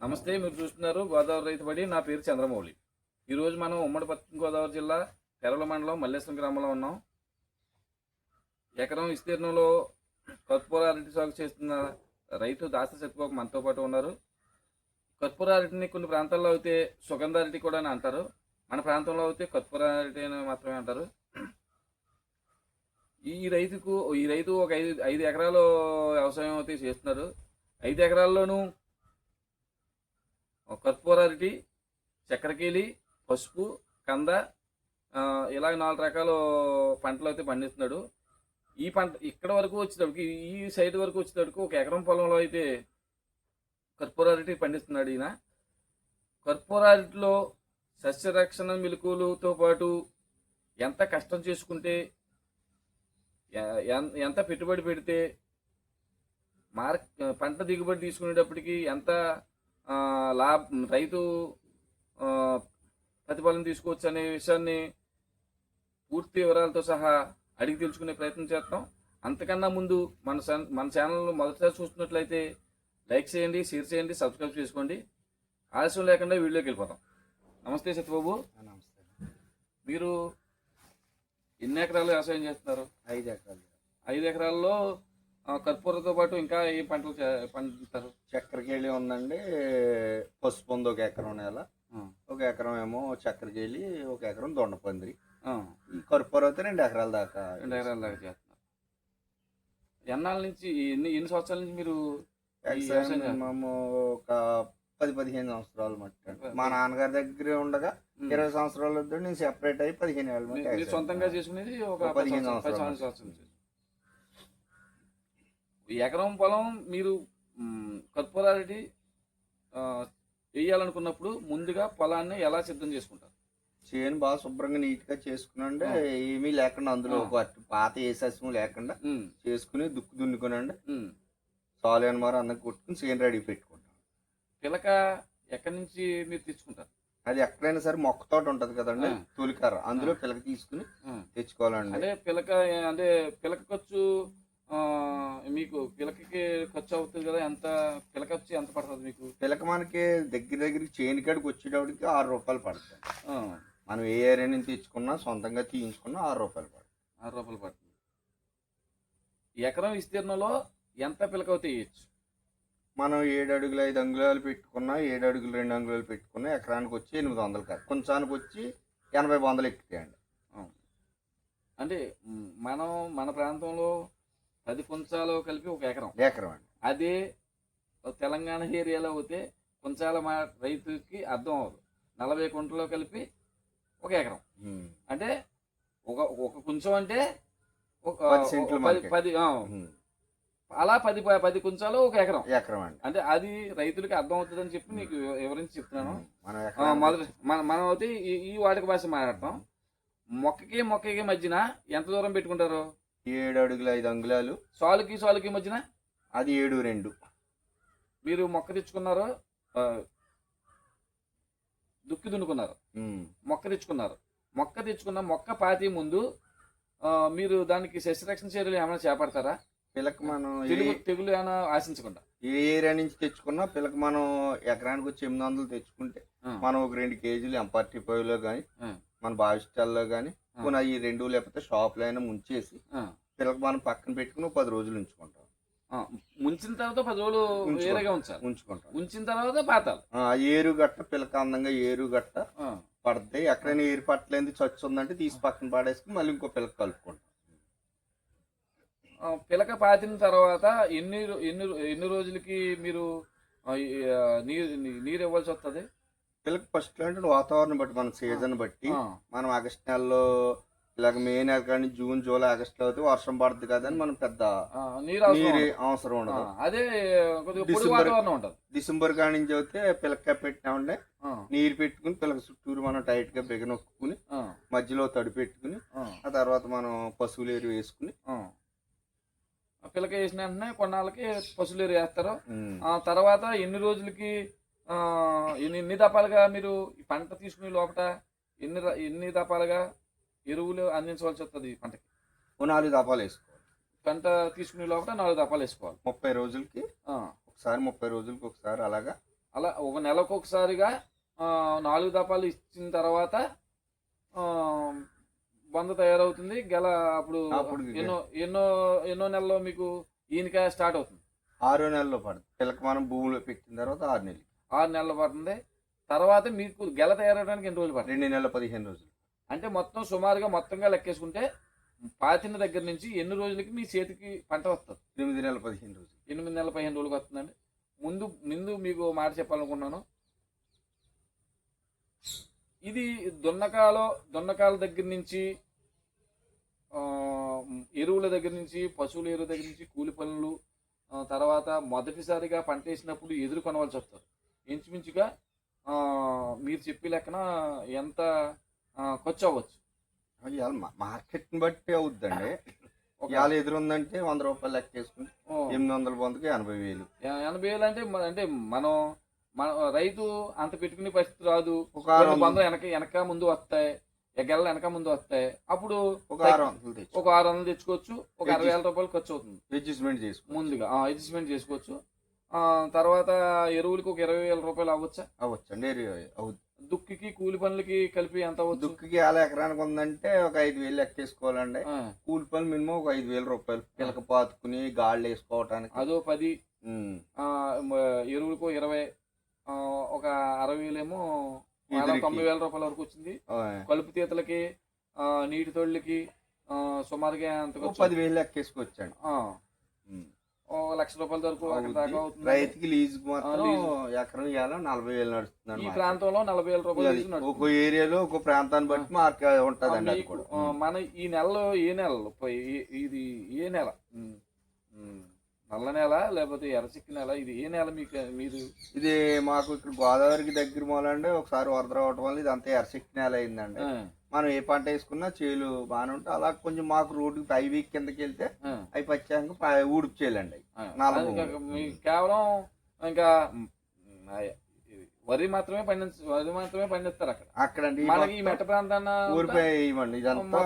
నమస్తే మీరు చూస్తున్నారు గోదావరి రైతుబడి నా పేరు చంద్రమౌళి. ఈరోజు మనం ఉమ్మడి పశ్చిమ గోదావరి జిల్లా పెరల మండలం మల్లేశ్వరం గ్రామంలో ఉన్నాం. ఎకరం విస్తీర్ణంలో కర్పూర అరటి సాగు చేస్తున్న రైతు దాస సత్యబాబు మనతో పాటు ఉన్నారు. కర్పూర అరటిని కొన్ని ప్రాంతాల్లో అయితే సుగంధ అరటి కూడా అని అంటారు. మన ప్రాంతంలో అయితే కర్పూర అరటి అని మాత్రమే అంటారు. ఈ రైతుకు ఈ రైతు ఒక ఐదు ఐదు ఎకరాలు వ్యవసాయం అయితే చేస్తున్నారు. ఐదు ఎకరాల్లోనూ కర్పూర అరటి చక్కెరకేలి పసుపు కంద ఇలా ఇలాగ నాలుగు రకాల పంటలు అయితే పండిస్తున్నాడు. ఈ పంట ఇక్కడ వరకు వచ్చేటప్పటికి ఈ సైడ్ వరకు వచ్చేటప్పటికి ఒక ఎకరం పొలంలో అయితే కర్పూర అరటి పండిస్తున్నాడు ఈయన. కర్పూర అరటిలో సస్యరక్షణ మెలకువలతో పాటు ఎంత కష్టం చేసుకుంటే ఎంత పెట్టుబడి పెడితే మార్క్ పంట దిగుబడి తీసుకునేటప్పటికి ఎంత లాభ రైతు ప్రతిఫలం తీసుకోవచ్చు అనే విషయాన్ని పూర్తి వివరాలతో సహా అడిగి తెలుసుకునే ప్రయత్నం చేస్తాం. అంతకన్నా ముందు మన మన ఛానల్ మొదటిసారి చూస్తున్నట్లయితే లైక్ చేయండి షేర్ చేయండి సబ్స్క్రైబ్ చేసుకోండి. ఆలస్యం లేకుండా వీడియోకి వెళ్ళిపోతాం. నమస్తే సత్యబాబు. నమస్తే. మీరు ఎన్ని ఎకరాలు వ్యవసాయం చేస్తున్నారు? ఐదు ఎకరాలు. ఐదు ఎకరాల్లో కర్పూరతో పాటు ఇంకా ఏ పంటలు పండిస్తారు చక్కెరకేళి ఉందండి. పసుపు ఉంది ఒక ఎకరం నేల. ఒక ఎకరం ఏమో చక్కెరకేళి ఒక ఎకరం దొండపందిరి ఈ కర్పూర అయితే రెండు ఎకరాల దాకా రెండు ఎకరాల దాకా చేస్తున్నారు. ఎన్నాళ్ళ నుంచి ఎన్ని ఎన్ని సంవత్సరాల నుంచి మీరు? మేము ఒక పది పదిహేను సంవత్సరాలు మట్టి మా నాన్నగారి దగ్గర ఉండగా. ఇరవై సంవత్సరాల వద్ద నేను సెపరేట్ అయ్యి పదిహేను వ్యవసాయం సొంతంగా. చేసుకునేది ఒక ఒక పది పదిహేను సంవత్సరాలు- పది సంవత్సరాలు. సంవత్సరాల నుంచి ఈ ఎకరం పొలం మీరు కర్పూరారెడ్డి వేయాలనుకున్నప్పుడు ముందుగా పొలాన్ని ఎలా సిద్ధం చేసుకుంటారు చేను బాగా శుభ్రంగా నీట్గా చేసుకునండి. ఏమీ లేకుండా అందులో. ఒక పాత ఏ సస్యము లేకుండా చేసుకుని దుక్కు దున్నుకునండి ఉమ్. సాలు అనమారు అందరికి కొట్టుకుని చేను రెడీ పెట్టుకుంటాం పిలక ఎక్కడి నుంచి మీరు తెచ్చుకుంటారు అది ఎక్కడైనా సరే మొక్క తోట ఉంటది కదండి. తొలికార అందులో ఆ. పిల్లకి తీసుకుని. తెచ్చుకోవాలండి అంటే పిలక అంటే పిలక ఖర్చు మీకు పిలకకి ఖర్చు అవుతుంది కదా? ఎంత పిలక వచ్చి ఎంత పడుతుంది మీకు? పిల్లక మనకి దగ్గర దగ్గరికి చేను కాడికి వచ్చేటప్పటికి ఆరు రూపాయలు పడుతుంది. మనం ఏ ఏరియా నుంచి తెచ్చుకున్నా సొంతంగా తీయించుకున్నా ఆరు రూపాయలు పడుతుంది. ఆరు రూపాయలు పడుతుంది. ఎకరం విస్తీర్ణంలో ఎంత పిలక తీయచ్చు? మనం ఏడు అడుగులు ఐదు అంగుళాలు పెట్టుకున్నా ఏడు అడుగులు రెండు అంగుళాలు పెట్టుకున్నా ఎకరానికి వచ్చి ఎనిమిది వందలు కాదు. కొంచానికి వచ్చి ఎనభై వందలు ఎక్కుతాయండి. అంటే మనం మన ప్రాంతంలో పది కుంచాలు కలిపి ఒక ఎకరం. ఎకరం అండి. అదే తెలంగాణ ఏరియాలో పోతే కుంచాల మా రైతుకి అర్థం అవ్వదు. నలభై కుంటలో కలిపి ఒక ఎకరం. అంటే ఒక ఒక కుంచం అంటే ఒక పది. అలా పది పది కుంచాలు ఒక ఎకరం. ఎకరం అండి. అంటే అది రైతులకి అర్థం అవుతుందని చెప్పి మీకు వివరించి చెప్తున్నాను. మొదటి మన మనం అయితే ఈ ఈ వాడుక భాష మాట్లాడతాం. మొక్కకి మొక్కకి మధ్యన ఎంత దూరం పెట్టుకుంటారు? ఏడు అడుగులు ఐదు అంగుళాలు సాలుకి సాలుకి మధ్యన? అది ఏడు రెండు. మీరు మొక్క తెచ్చుకున్నారు? దుక్కి దున్నుకున్నారు. మొక్క తెచ్చుకున్నారు? మొక్క తెచ్చుకున్న మొక్క పాతి ముందు మీరు దానికి సస్యరక్షణ చర్యలు ఏమైనా చేపడతారా? పిల్లకి మనం తెగులు ఏమైనా ఆశించకుండా? ఏ ఏరియా నుంచి తెచ్చుకున్నా పిల్లకి మనం ఎకరానికి వచ్చి ఎనిమిది వందలు తెచ్చుకుంటే మనం ఒక రెండు కేజీలు ఎంపార్టీ లో కానీ. మన బావిస్టాల్లో కానీ. కొన్ని ఈ రెండు లేకపోతే షాప్లో అయినా ముంచేసి పిల్లకి మనం పక్కన పెట్టుకుని ఒక పది రోజులు ఉంచుకుంటాం. ముంచిన తర్వాత పది రోజులు. వేరేగా ఉంచాలి. ఉంచుకుంటాం. ఉంచిన తర్వాత పాతాలి. ఆ ఏరు గట్ట పిల్లక అందంగా ఏరు గట్ట పడతాయి. ఎక్కడైనా ఏరు పట్టలేదు చచ్చు ఉందంటే తీసి పక్కన పడేసుకుని మళ్ళీ ఇంకో పిల్లకి కలుపుకుంటాం. పిలక పాతిన తర్వాత ఎన్ని ఎన్ని ఎన్ని రోజులకి మీరు నీరు నీరు ఇవ్వాల్సి వస్తుంది పిల్లకి ఫస్ట్ అంటే వాతావరణం బట్టి మన సీజన్ బట్టి. మనం ఆగస్ట్ నెలలో ఇలాగ మే నెల కానీ జూన్ జూలై ఆగస్ట్లో అయితే వర్షం పడుతుంది కదా మనం పెద్ద నీరు అవసరం ఉండదు. అదే డిసెంబర్- డిసెంబర్ కాడి నుంచి అయితే పిల్లకాయ పెట్టినామంటే నీరు పెట్టుకుని పిల్లకి చుట్టూరు మనం టైట్గా బిగనొక్కుని ఆ, మధ్యలో తడి పెట్టుకుని ఆ, తర్వాత మనం పశువులు ఎరువు వేసుకుని పిలక వేసిన వెంటనే కొన్నాళ్ళకి పశువులు ఎరువు వేస్తారు. ఆ తర్వాత ఎన్ని రోజులకి ఎన్ని ఎన్ని దపాలుగా మీరు ఈ పంట తీసుకునే లోపల ఎన్ని ఎన్ని దపాలుగా ఎరువులు అందించవలసి వస్తుంది ఈ పంటకి? ఓ నాలుగు దపాలు వేసుకోవాలి. పంట తీసుకునే లోపల నాలుగు దపాలు వేసుకోవాలి. ముప్పై రోజులకి ఒకసారి ముప్పై రోజులకి ఒకసారి అలాగా? అలా ఒక నెలకు ఒకసారిగా నాలుగు దపాలు ఇచ్చిన తర్వాత బంద తయారవుతుంది. గెల అప్పుడు అప్పుడు ఎన్నో ఎన్నో ఎన్నో నెలలో మీకు ఈయనకాయ స్టార్ట్ అవుతుంది. ఆరో నెలలో పడుతుంది. పిల్లకి మనం భూమిలో పెట్టిన తర్వాత ఆరు నెలలు ఆరు నెలలు పడుతుంది. తర్వాత మీకు గెల తయారవడానికి ఎన్ని రోజులు పడుతుంది? రెండు నెలల పదిహేను రోజులు. అంటే మొత్తం సుమారుగా మొత్తంగా లెక్కేసుకుంటే పాతిన దగ్గర నుంచి ఎన్ని రోజులకి మీ చేతికి పంట వస్తుంది? ఎనిమిది నెలల పదిహేను రోజులు. ఎనిమిది నెలల పదిహేను రోజులకు వస్తుందండి. ముందు ముందు మీకు మాట చెప్పాలనుకున్నాను ఇది దున్నకాలో దున్నకాల దగ్గర నుంచి ఎరువుల దగ్గర నుంచి పశువుల ఎరువు దగ్గర నుంచి కూలి పనులు తర్వాత మొదటిసారిగా పంట వేసినప్పుడు ఎదురు కొనవలసి వస్తారు ఇంచుమించుగా ఆ, మీరు చెప్పే లెక్కన ఎంత ఖర్చు అవ్వచ్చు? ఇవాళ మార్కెట్ని బట్టి అవుద్దండి. ఇవాళ ఎదురుందంటే వంద రూపాయలు లెక్క వేసుకుంటే ఓ, ఎనిమిది వందల పొందుకి ఎనభై వేలు. ఎనభై వేలు అంటే అంటే మనం మన రైతు అంత పెట్టుకునే పరిస్థితి రాదు. ఒక వందలు. వెనక వెనక ముందు వస్తాయి. ఎగెళ్ళ వెనక ముందు వస్తాయి. అప్పుడు ఒక ఆరు వందలు ఒక ఆరు వందలు తెచ్చుకోవచ్చు. ఒక అరవై వేల రూపాయలు ఖర్చు అవుతుంది. అడ్జస్ట్మెంట్ చేసుకో ముందుగా అడ్జస్ట్మెంట్ చేసుకోవచ్చు. తర్వాత ఎరువులకి ఒక ఇరవై వేల రూపాయలు అవ్వచ్చా? అవ్వచ్చండి అవుద్ది దుక్కికి కూలి పనులకి కలిపి ఎంత అవ్వచ్చు? దుక్కికి అలా ఎకరానికి ఉందంటే ఒక ఐదు వేలు ఆ, కూలి పని మినిమం ఒక ఐదు వేల రూపాయలు. పిల్లక పాతుకుని గాళ్ళు వేసుకోవటానికి. అదో పది. ఎరువులకు ఇరవై ఆ, ఒక అరవై వేలేమో. తొంభై వేల రూపాయల వరకు వచ్చింది. కలుపు తీతలకి ఆ, నీటి తొళ్ళకి సుమారుగా ఖర్చు? పదివేలు లెక్క లక్ష రూపాయల వరకు అక్కడ దాకా. అవుతుంది. రైతుకి లీజుకి మాత్రం లీజు. ఎకరం ఇవ్వాల? నలభై వేలు ఈ నడుస్తుంది ప్రాంతంలో నలభై వేల రూపాయలు. ఒక్కో ఏరియాలో ఒక్కో ప్రాంతాన్ని బట్టి మార్కెట్ ఉంటదండి మన ఈ నెలలో ఏ నెలలో ఈ- ఇది ఏ నెల? నల్ల నెల లేకపోతే ఎర్రచిక్కి నెల? ఇది ఏ నెల మీకు మీరు? ఇది మాకు ఇక్కడ గోదావరికి దగ్గర మూలండి. ఒకసారి వరద రావటం వల్ల ఇది అంతా ఎరసెక్కి నేల అయిందండి. మనం ఏ పంట వేసుకున్నా చేలు బాగానే ఉంటే అలా కొంచెం మాకు రోడ్డుకి పై వీక్ కిందకి వెళ్తే అవి పచ్చాక ఊడిపి చేయాలండి. కేవలం ఇంకా వరి మాత్రమే పండించ వరి మాత్రమే పండిస్తారు అక్కడ. అక్కడండి మనకి ఈ మెట్ట ప్రాంతాన ఊరిపై ఇవ్వండి ఇదంతా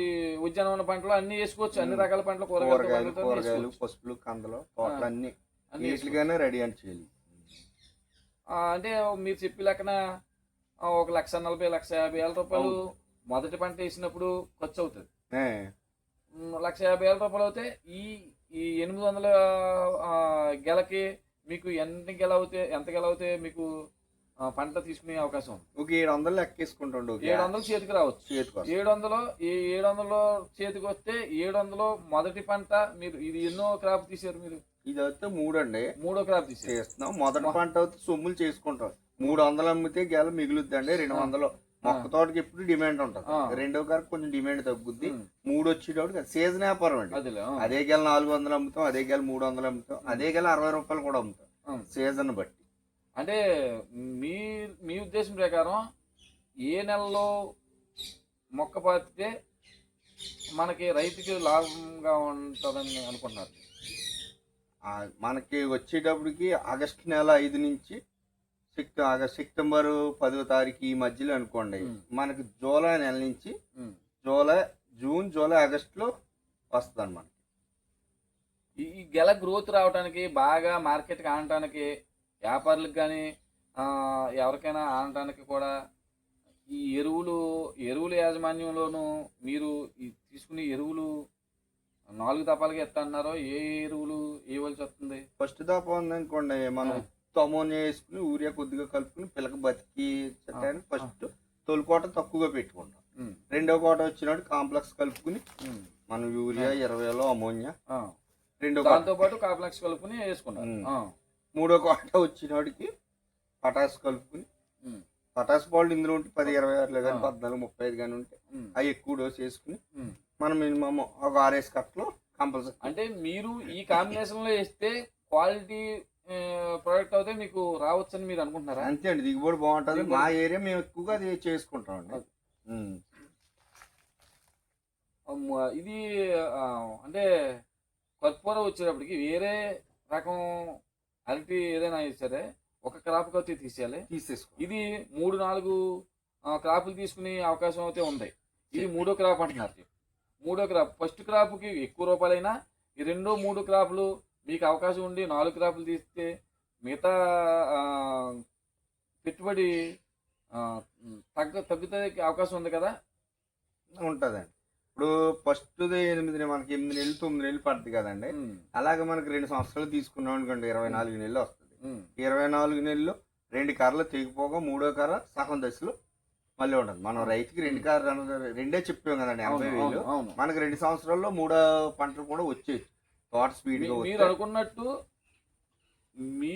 ఈ ఉద్యానవన పంటలు అన్ని వేసుకోవచ్చు. అన్ని. రకాల పంటలు కూరగాయలు కూరగాయలు. పసుపులు కందలు తోటలు అన్ని రెడీ అని చేయాలి. అంటే మీరు చెప్పి లెక్కన ఒక లక్ష నలభై లక్ష యాభై వేల రూపాయలు. మొదటి పంట వేసినప్పుడు ఖర్చు అవుతుంది. లక్ష యాభై వేల రూపాయలు అవుతే ఈ ఈ ఎనిమిది వందల ఆ, గెలకి మీకు ఎన్ని గెల అవుతే ఎంత గెల అవుతే మీకు పంట తీసుకునే అవకాశం ఉంది. ఒక ఏడు వందలు లెక్క వేసుకుంటాండి ఒక ఏడు వందలు చేతికి రావచ్చు. చేతికి ఏడు వందలు ఈ ఏడు వందలు చేతికి వస్తే ఏడు వందలు మొదటి పంట మీరు ఇది ఎన్నో క్రాప్ తీసారు మీరు? ఇది అయితే మూడు అండి మూడో క్రాప్ తీసారు మొదటి పంట అయితే సొమ్ములు చేసుకుంటాం. మూడు వందలు అమ్మితే గెల మిగులుద్దండి రెండు వందలు మొక్క తోటకి ఎప్పుడు డిమాండ్ ఉంటుంది. రెండో గారికి కొంచెం డిమాండ్ తగ్గుద్ది. మూడు వచ్చేటప్పుడు సీజన్ వ్యాపారం అండి. అదే గెల నాలుగు వందలు అమ్ముతాం అదే గెల మూడు వందలు అమ్ముతాం అదే గెల అరవై రూపాయలు కూడా అమ్ముతాం. సీజన్ బట్టి. అంటే మీ మీ ఉద్దేశం ప్రకారం ఏ నెలలో మొక్క పాతితే మనకి రైతుకి లాభంగా ఉంటుందని అనుకుంటున్నారు ఆ, మనకి వచ్చేటప్పటికి ఆగస్టు నెల ఐదు నుంచి సెప్టెంబర్ పదో తారీఖు ఈ మధ్యలో అనుకోండి. మనకి జూలై నెల నుంచి. జూలై జూన్ జూలై ఆగస్టులో వస్తుంది మనకి ఈ గెల గ్రోత్ రావడానికి బాగా మార్కెట్కి ఆనటానికి వ్యాపారులకు కానీ ఎవరికైనా ఆనటానికి కూడా ఈ ఎరువులు ఎరువుల యాజమాన్యంలోనూ మీరు ఈ తీసుకునే ఎరువులు నాలుగు దపాలుగా ఎత్తా అన్నారో ఏ ఎరువులు వేయవలసి వస్తుంది ఫస్ట్ దాపా ఉందనుకోండి మనం ఆ. తమోనియా వేసుకుని ఊరియా కొద్దిగా కలుపుకుని పిల్లకి బతికి ఆ. ఫస్ట్ తొలికోట తక్కువగా పెట్టుకుంటాం రెండో కోట వచ్చినప్పుడు కాంప్లెక్స్ కలుపుకుని మనం యూరియా ఇరవైలో అమోనియా. రెండో కోట దాంతో పాటు కాంప్లెక్స్ కలుపుకుని. ఆ, మూడో కోట వచ్చినోడికి పటాస్ కలుపుకుని పటాస్ బాల్ ఇందులో ఉంటే పది ఇరవై ఆరులో కానీ. పద్నాలుగు ముప్పై ఐదు కానీ ఉంటే అవి ఎక్కువ డోస్ వేసుకుని. మనం మినిమం ఒక ఆర్ఎస్ కట్టలో కంపల్సరీ అంటే మీరు ఈ కాంబినేషన్లో వేస్తే క్వాలిటీ ప్రోడక్ట్ అయితే మీకు రావచ్చని మీరు అనుకుంటున్నారా? అంతే అండి దిగుబడి బాగుంటది. మా ఏరియా మేము ఎక్కువగా అది చేసుకుంటాం అండి. ఇది అంటే కర్పూర వచ్చేటప్పటికి వేరే రకం అరటి ఏదైనా సరే ఒక క్రాప్ అయితే తీసేయాలి. తీసేసుకో ఇది మూడు నాలుగు క్రాపులు తీసుకునే అవకాశం అయితే ఉంది. ఇది మూడో క్రాప్ అంటున్నారు. మూడో క్రాప్ ఫస్ట్ క్రాప్కి ఎక్కువ రూపాయలైనా ఈ రెండో మూడు క్రాపులు మీకు అవకాశం ఉండి నాలుగు క్రాపులు తీస్తే మిగతా పెట్టుబడి తగ్గ తగ్గుతే అవకాశం ఉంది కదా? ఉంటుందండి. ఇప్పుడు ఫస్ట్ ఎనిమిది మనకి ఎనిమిది నెలలు తొమ్మిది నెలలు పడుతుంది కదండి. అలాగే మనకి రెండు సంవత్సరాలు తీసుకున్నాం అనుకోండి ఇరవై నాలుగు నెలలు వస్తుంది. ఇరవై నాలుగు నెలలు రెండు కర్రలు తెగిపోగా మూడో కర్ర సగం దశలో మళ్ళీ ఉంటుంది మనం రైతుకి రెండు కర్ర రెండే చెప్పాం కదండి ఎనభై అవును, వేలు. మనకి రెండు సంవత్సరాల్లో మూడో పంటలు కూడా వచ్చేది తోట స్పీడ్ మీరు. అనుకున్నట్టు మీ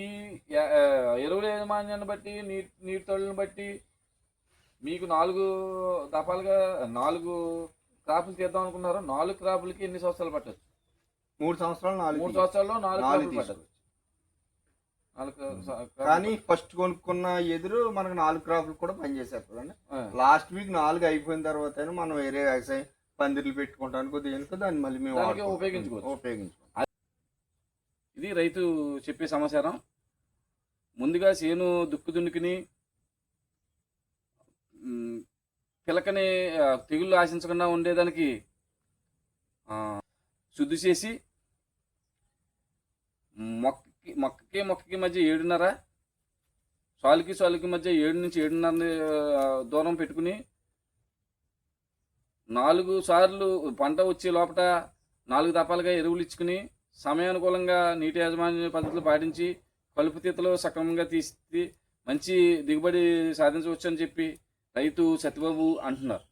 ఎరువుల యాజమాన్యాన్ని బట్టి నీటి నీటి తొడులను బట్టి మీకు నాలుగు దఫాలుగా నాలుగు క్రాపులు తీద్దాం అనుకున్నారు నాలుగు క్రాపులకి ఎన్ని సంవత్సరాలు పట్టచ్చు? మూడు సంవత్సరాలు నాలుగు మూడు సంవత్సరాల్లో నాలుగు నాలుగు క్రాపులు పట్టచ్చు. కానీ ఫస్ట్ కొనుక్కున్న ఎదురు మనకు నాలుగు క్రాపులు కూడా పనిచేసేస్తుందండి లాస్ట్ వీక్ నాలుగు అయిపోయిన తర్వాత మనం వేరే వ్యవసాయం పందిర్లు పెట్టుకుంటానికి దేనికో దాన్ని మళ్ళీ మేము. ఉపయోగించుకోవచ్చు. ఉపయోగించుకోవచ్చు. ఇది రైతు చెప్పే సమాచారం. ముందుగా చేను దుక్కు దున్నుకుని పిలకని తెగుళ్ళు ఆశించకుండా ఉండేదానికి శుద్ధి చేసి మొక్కకి మొక్కకి మొక్కకి మధ్య ఏడున్నర సాలుకి సాలుకి మధ్య ఏడు నుంచి ఏడున్నర దూరం పెట్టుకుని నాలుగు సార్లు పంట వచ్చే లోపల నాలుగు దపాలుగా ఎరువులు ఇచ్చుకుని సమయానుకూలంగా నీటి యాజమాన్య పద్ధతులు పాటించి కలుపు తీతలు సక్రమంగా తీసి మంచి దిగుబడి సాధించవచ్చు అని చెప్పి రైతు సత్యబాబు అంటున్నారు.